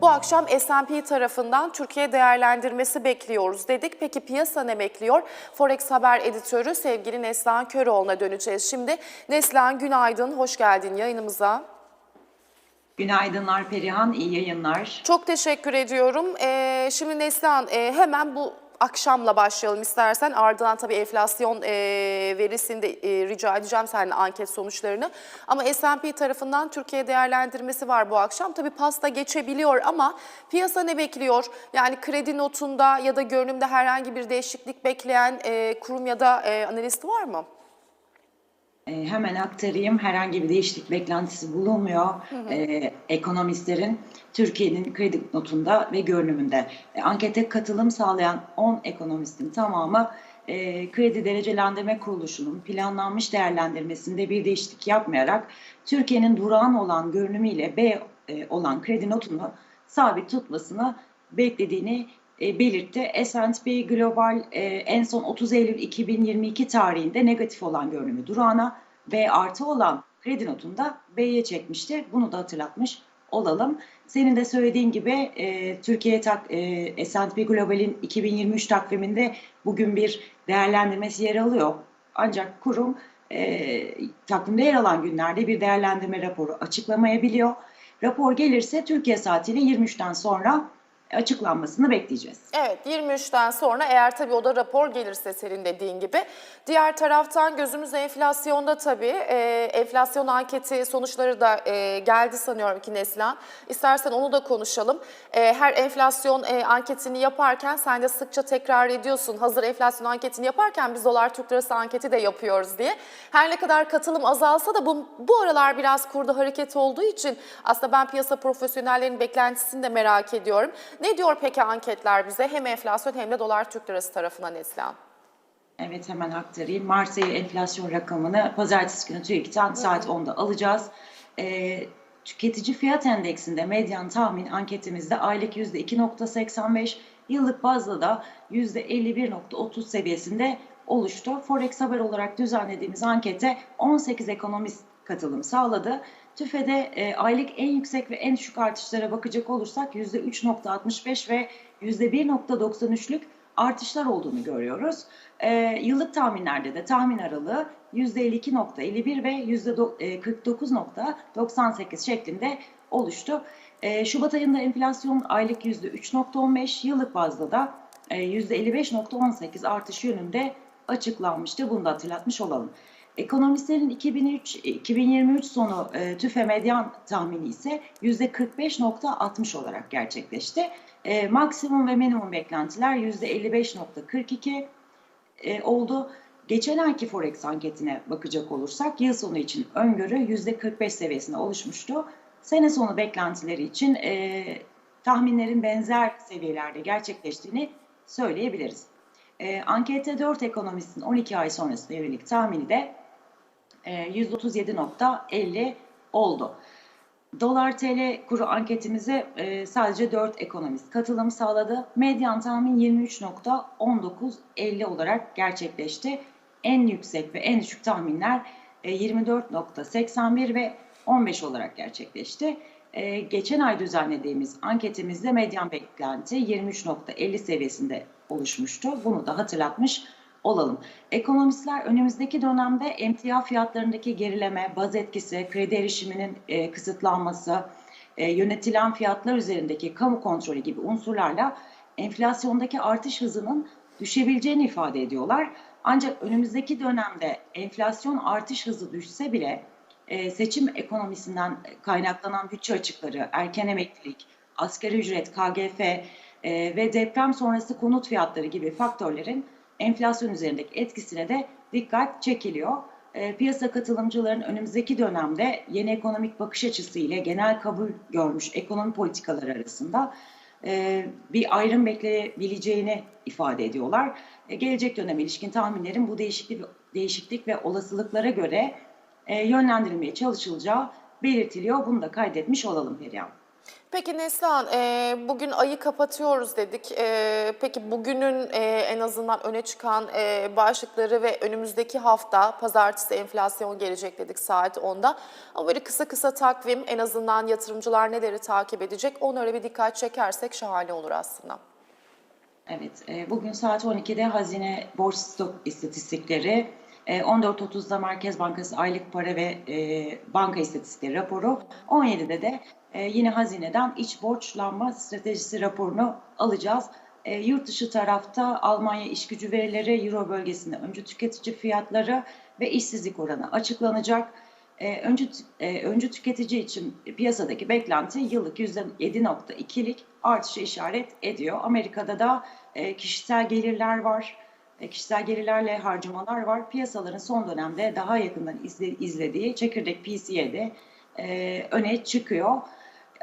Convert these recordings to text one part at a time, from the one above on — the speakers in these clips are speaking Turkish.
Bu akşam S&P tarafından Türkiye değerlendirmesi bekliyoruz dedik. Peki piyasa ne bekliyor? Forex Haber editörü sevgili Neslihan Köroğlu'na döneceğiz. Şimdi Neslihan günaydın, hoş geldin yayınımıza. Günaydınlar Perihan, iyi yayınlar. Çok teşekkür ediyorum. Ee, şimdi Neslihan e, hemen bu akşamla başlayalım istersen. Ardından tabii enflasyon e, verisini de e, rica edeceğim seninle anket sonuçlarını. Ama S&P tarafından Türkiye değerlendirmesi var bu akşam. Tabii pasta geçebiliyor ama piyasa ne bekliyor? Yani kredi notunda ya da görünümde herhangi bir değişiklik bekleyen e, kurum ya da e, analist var mı? Ee, hemen aktarayım. Herhangi bir değişiklik beklentisi bulunmuyor. Ee, ekonomistlerin Türkiye'nin kredi notunda ve görünümünde. E, ankete katılım sağlayan 10 ekonomistin tamamı e, kredi derecelendirme kuruluşunun planlanmış değerlendirmesinde bir değişiklik yapmayarak Türkiye'nin durağan olan görünümüyle B e, olan kredi notunu sabit tutmasını beklediğini e, belirtti. S&P Global e, en son 30 Eylül 2022 tarihinde negatif olan görünümü durağına B artı olan kredi notunda B'ye çekmişti. Bunu da hatırlatmış olalım. Senin de söylediğin gibi e, Türkiye tak, e, S&P Global'in 2023 takviminde bugün bir değerlendirmesi yer alıyor. Ancak kurum e, takvimde yer alan günlerde bir değerlendirme raporu açıklamayabiliyor. Rapor gelirse Türkiye saatiyle 23'ten sonra açıklanmasını bekleyeceğiz. Evet 23'ten sonra eğer tabii o da rapor gelirse senin dediğin gibi. Diğer taraftan gözümüz enflasyonda tabii. Ee, enflasyon anketi sonuçları da e, geldi sanıyorum ki Neslihan. İstersen onu da konuşalım. Ee, her enflasyon e, anketini yaparken sen de sıkça tekrar ediyorsun. Hazır enflasyon anketini yaparken biz dolar Türk lirası anketi de yapıyoruz diye. Her ne kadar katılım azalsa da bu, bu aralar biraz kurda hareket olduğu için aslında ben piyasa profesyonellerinin beklentisini de merak ediyorum. Ne diyor peki anketler bize hem enflasyon hem de dolar Türk lirası tarafından Neslihan? Evet hemen aktarayım. Mart ayı enflasyon rakamını pazartesi günü TÜİK'ten saat 10'da alacağız. Ee, tüketici fiyat endeksinde medyan tahmin anketimizde aylık %2.85, yıllık bazda da %51.30 seviyesinde oluştu. Forex Haber olarak düzenlediğimiz ankete 18 ekonomist katılım sağladı. TÜFE'de e, aylık en yüksek ve en düşük artışlara bakacak olursak %3.65 ve %1.93'lük artışlar olduğunu görüyoruz. E, yıllık tahminlerde de tahmin aralığı %52.51 ve %49.98 şeklinde oluştu. E, Şubat ayında enflasyon aylık %3.15, yıllık bazda da e, %55.18 artış yönünde açıklanmıştı. Bunu da hatırlatmış olalım. Ekonomistlerin 2003, 2023 sonu e, tüfe medyan tahmini ise %45.60 olarak gerçekleşti. E, maksimum ve minimum beklentiler %55.42 e, oldu. Geçen ayki Forex anketine bakacak olursak yıl sonu için öngörü %45 seviyesinde oluşmuştu. Sene sonu beklentileri için e, tahminlerin benzer seviyelerde gerçekleştiğini söyleyebiliriz. E, ankette 4 ekonomistin 12 ay sonrasına yönelik tahmini de e, 137.50 oldu. Dolar TL kuru anketimize e, sadece 4 ekonomist katılım sağladı. Medyan tahmin 23.1950 olarak gerçekleşti. En yüksek ve en düşük tahminler e, 24.81 ve 15 olarak gerçekleşti. E, geçen ay düzenlediğimiz anketimizde medyan beklenti 23.50 seviyesinde oluşmuştu. Bunu da hatırlatmış olalım. Ekonomistler önümüzdeki dönemde emtia fiyatlarındaki gerileme, baz etkisi, kredi erişiminin e, kısıtlanması, e, yönetilen fiyatlar üzerindeki kamu kontrolü gibi unsurlarla enflasyondaki artış hızının düşebileceğini ifade ediyorlar. Ancak önümüzdeki dönemde enflasyon artış hızı düşse bile e, seçim ekonomisinden kaynaklanan bütçe açıkları, erken emeklilik, asgari ücret, KGF e, ve deprem sonrası konut fiyatları gibi faktörlerin enflasyon üzerindeki etkisine de dikkat çekiliyor. E, piyasa katılımcıların önümüzdeki dönemde yeni ekonomik bakış açısı ile genel kabul görmüş ekonomi politikaları arasında e, bir ayrım bekleyebileceğini ifade ediyorlar. E, gelecek döneme ilişkin tahminlerin bu değişiklik, değişiklik ve olasılıklara göre e, yönlendirilmeye çalışılacağı belirtiliyor. Bunu da kaydetmiş olalım Perihan. Peki Neslihan, e, bugün ayı kapatıyoruz dedik. E, peki bugünün e, en azından öne çıkan e, başlıkları ve önümüzdeki hafta pazartesi enflasyon gelecek dedik saat 10'da. Ama böyle kısa kısa takvim en azından yatırımcılar neleri takip edecek onlara bir dikkat çekersek şahane olur aslında. Evet, e, bugün saat 12'de hazine borç stok istatistikleri, 14.30'da Merkez Bankası aylık para ve e, banka istatistikleri raporu, 17'de de e, yine hazineden iç borçlanma stratejisi raporunu alacağız. E, yurt dışı tarafta Almanya iş gücü verileri, Euro bölgesinde öncü tüketici fiyatları ve işsizlik oranı açıklanacak. E, öncü, e, öncü tüketici için piyasadaki beklenti yıllık %7.2'lik artışı işaret ediyor. Amerika'da da e, kişisel gelirler var. E, kişisel gelirlerle harcamalar var. Piyasaların son dönemde daha yakından izle, izlediği çekirdek PCE'de e, öne çıkıyor.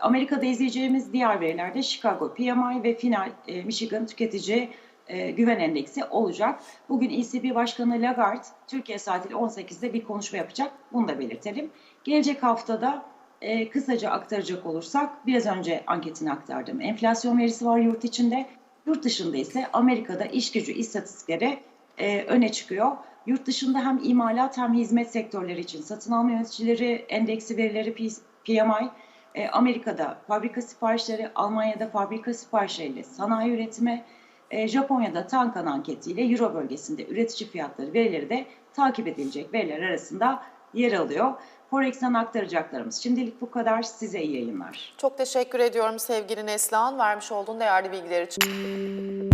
Amerika'da izleyeceğimiz diğer veriler de Chicago PMI ve final e, Michigan tüketici e, güven endeksi olacak. Bugün ECB Başkanı Lagarde Türkiye saatiyle 18'de bir konuşma yapacak. Bunu da belirtelim. Gelecek haftada e, kısaca aktaracak olursak biraz önce anketini aktardım. Enflasyon verisi var yurt içinde. Yurt dışında ise Amerika'da iş gücü istatistikleri e, öne çıkıyor. Yurt dışında hem imalat hem hizmet sektörleri için satın alma yöneticileri endeksi verileri PMI, e, Amerika'da fabrika siparişleri, Almanya'da fabrika siparişleriyle sanayi üretimi, e, Japonya'da Tankan anketiyle Euro bölgesinde üretici fiyatları verileri de takip edilecek veriler arasında yer alıyor. Forex'ten aktaracaklarımız şimdilik bu kadar. Size iyi yayınlar. Çok teşekkür ediyorum sevgili Neslihan vermiş olduğun değerli bilgiler için.